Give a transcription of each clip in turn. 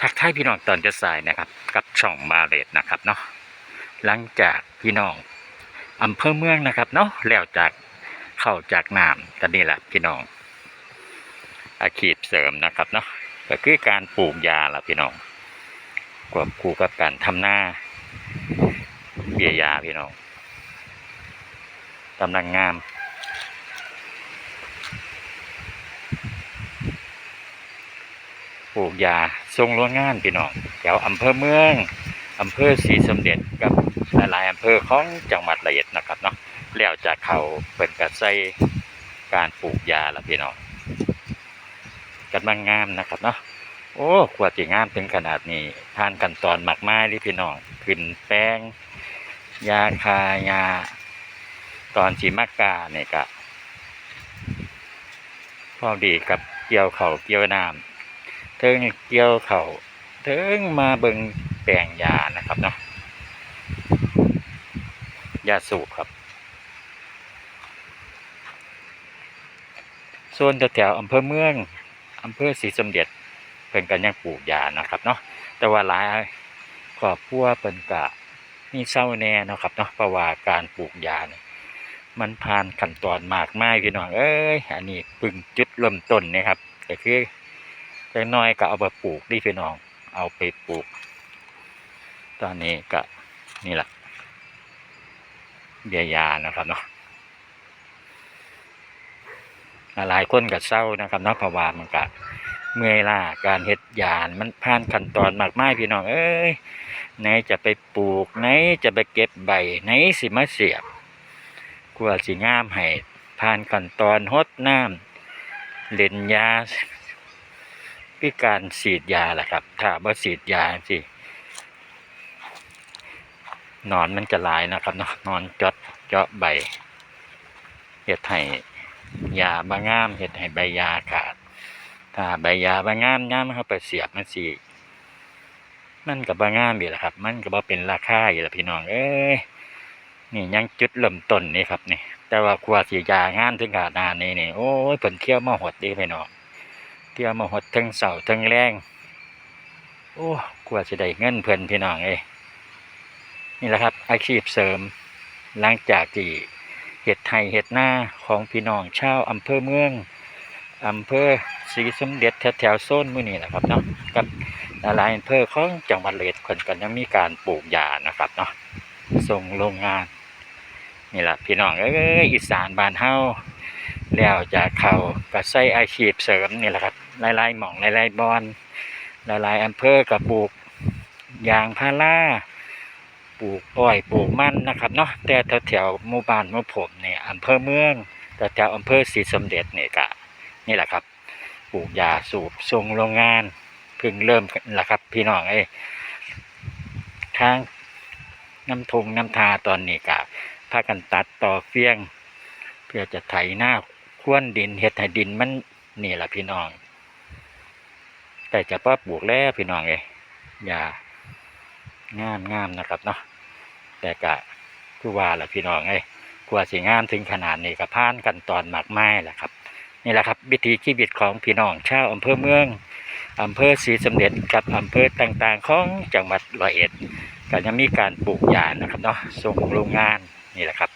ทักทายพี่น้องตอนจะสายนะครับ กับช่องมาเลดนะครับเนาะหลังจากพี่น้องอำเภอเมืองนะครับเนาะแล้วจากเข้าจากน้ำกันนี่แหละพี่น้อง อาชีพเสริมนะครับเนาะก็คือการปลูกยาละพี่น้องควบคู่กับการทำหน้าเบียยาพี่น้องกำลังงาม ปลูกยาทรงโรงงานพี่น้องแถวอำเภอเมืองอำเภอศรีสมเด็จกับหลายๆอำเภอของจังหวัดระยองนะครับเนาะแล้วจากเขาเป็นกระใส่การปลูกยาละพี่น้องกำลังงามนะครับเนาะโอ้ขวดจีงามถึงขนาดนี้ทานขั้นตอนหมักไม้ที่พี่น้องขึ้นแป้ง ยาคายา ตอนสีมักกาเนี่ยกะพอดีกับเกี่ยวเขาเกี่ยวน้ำ เทิงเกี่ยวเขาเทิงมาเบิงแปลงยานะครับเนาะยาสูบครับ ส่วนแถวอำเภอเมืองอำเภอศรีสมเด็จเพิ่นกันยังปลูกยานะครับเนาะแต่ว่าหลายครอบครัวเพิ่นกะมีเศร้าแน่นะครับเนาะเพราะว่าการปลูกยาเนี่ยมันผ่านขั้นตอนมากมายพี่น้องเอ้ยอันนี้เพึ่งจุดเริ่มต้นนะครับก็คือ จังน้อยก็เอาไปปลูกดิพี่น้อง เอาไปปลูก ตอนนี้ก็นี่แหละเบียยานะครับเนาะหลายคนก็เศร้านะครับเนาะพาวามันก็เมื่อยล้าการเฮ็ดยานมันผ่านขั้นตอนมากมายพี่น้องเอ้ยไหนจะไปปลูกไหนจะไปเก็บใบไหนสิมาเสียบกว่าสิงามให้ผ่านขั้นตอนฮดน้ำเล่นยา คือการฉีดยาแหละครับ ถ้าบ่ฉีดยาสินอนมันจะหลายนะครับเนาะนอนจดเจาะใบเห็ดให้ยาบางงามเห็ดให้ใบยาขาด ถ้าใบยาบางงามย่ามเข้าไปเสียบมันสิมันกับบางงามอยู่แหละครับ มันก็บ่เป็นราคาอยู่และพี่น้อง เอ้ยนี่ยังจุดเริ่มต้นนี่ครับนี่แต่ว่ากว่าสียางามถึงขนาดนี้นี่โอ้ยผลเที่ยวมาหดดีพี่น้อง เที่ยมาหดทั้งเสาทั้งแรงโอ้กว่าจะได้เงินเพิ่อนพี่น้องเอ้นี่แหละครับ อาชีพเสริม หลังจากที่เห็ดไทยเห็ดหน้าของพี่น้องชาวอำเภอเมืองอำเภอศรีสมเด็จแถวแถวๆโซนมือนี้แหละครับเนาะกับหลายอำเภอของจังหวัดเลยคนกันยังมีการปลูกยานะครับเนาะส่งโรงงานนี่แหละพี่น้องเอ้ยอีสานบ้านเฮาแล้วจากเขาก็ใส่อาชีพเสริมนี่แหละครับ หลายๆหม่องหลายๆบอนหลายๆอำเภอกับปลูกยางพาราปลูกอ้อยปลูกมันนะครับเนาะแต่แถวๆหมู่บ้านหมู่ผมเนี่ยอำเภอเมืองแต่แถวอำเภอศรีสมเด็จเนี่ยก็นี่แหละครับปลูกยาสูบส่งโรงงานเพิ่งเริ่มนละครับ พี่น้องเอ้ทางน้ำทงน้ำทาตอนนี้ก็พากันตัดต่อเฟียง เพื่อจะไถหน้าควนดินเฮ็ดให้ดินมันนี่แหละพี่น้อง แต่จะป้าปลูกแล้วพี่น้องเอ้ยอย่างามงามนะครับเนาะแต่กะคือว่าแหละพี่น้องเอ้กว่าสิงามถึงขนาดนี้ก็ผ่านกันตอนหมากไม้แหละครับ นี่แหละครับวิถีชีวิตของพี่น้องชาวอำเภอเมืองอำเภอศรีสมเด็จกับอำเภอต่างๆ ของจังหวัดร้อยเอ็ดก็ยังมีการปลูกยานะครับเนาะส่งโรงงานนี่แหละครับ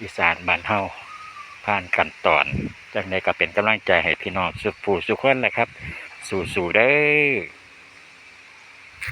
อีสานบ้านเฮา ผ่านขั้นตอนจากในก็เป็นกำลังใจให้พี่น้องสุขผู้สุขคนแหละครับ สู่ๆเด้อ